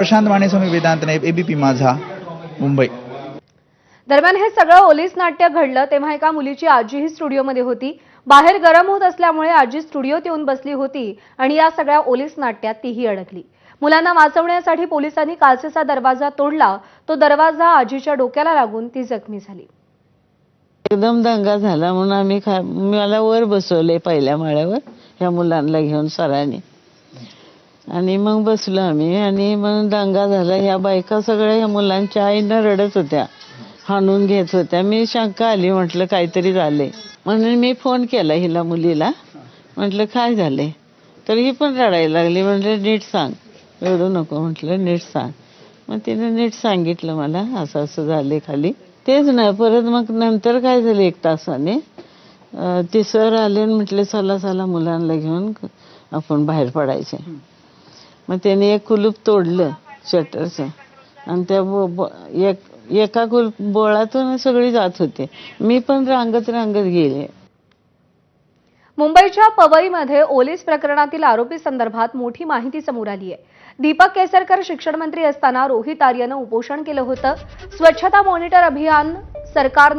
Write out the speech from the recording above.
Prashant Maneswami Vedant Naik ABP Majha Mumbai. दरम्यान हे सगळं ओलीस नाट्य घडलं तेव्हा एका मुलीची आजीही स्टुडिओमध्ये होती. बाहेर गरम होत असल्यामुळे आजी स्टुडिओत येऊन बसली होती आणि या सगळ्या ओलीस नाट्यात तीही अडकली. मुलांना वाचवण्यासाठी पोलिसांनी काचेचा दरवाजा तोडला. तो दरवाजा आजीच्या डोक्याला लागून ती जखमी झाली. एकदम दंगा झाला म्हणून आम्ही मला वर बसवले पहिल्या माळ्यावर ह्या मुलांना घेऊन सरांनी. आणि मग बसलो आम्ही. आणि मग दंगा झाला. ह्या बायका सगळ्या ह्या मुलांच्या आईनं रडत होत्या. हाणून घेत होत्या. मी शंका आली. म्हटलं काहीतरी झाले म्हणून मी फोन केला हिला मुलीला. म्हटलं काय झाले तर ही पण रडायला लागली. म्हटलं नीट सांग. रडू नको. म्हटलं नीट सांग. मग तिने नीट सांगितलं मला. असं असं झाले खाली. तेच नाही परत मग नंतर काय झालं एक तासाने? ते सर आले आणि म्हटले चला चला मुलांना घेऊन आपण बाहेर पडायचे. मग त्याने एक कुलूप तोडलं शटरचं. आणि त्या बो- एक एका कुलूप बोळातून सगळी जात होते. मी पण रांगत रांगत गेले. मुंबईच्या पवईमध्ये ओलीस प्रकरणातील आरोपी संदर्भात मोठी माहिती समोर आली आहे. दीपक केसरकर शिक्षण मंत्री असताना रोहित आर्यनं उपोषण केलं होतं. स्वच्छता मॉनिटर अभियान सरकारनं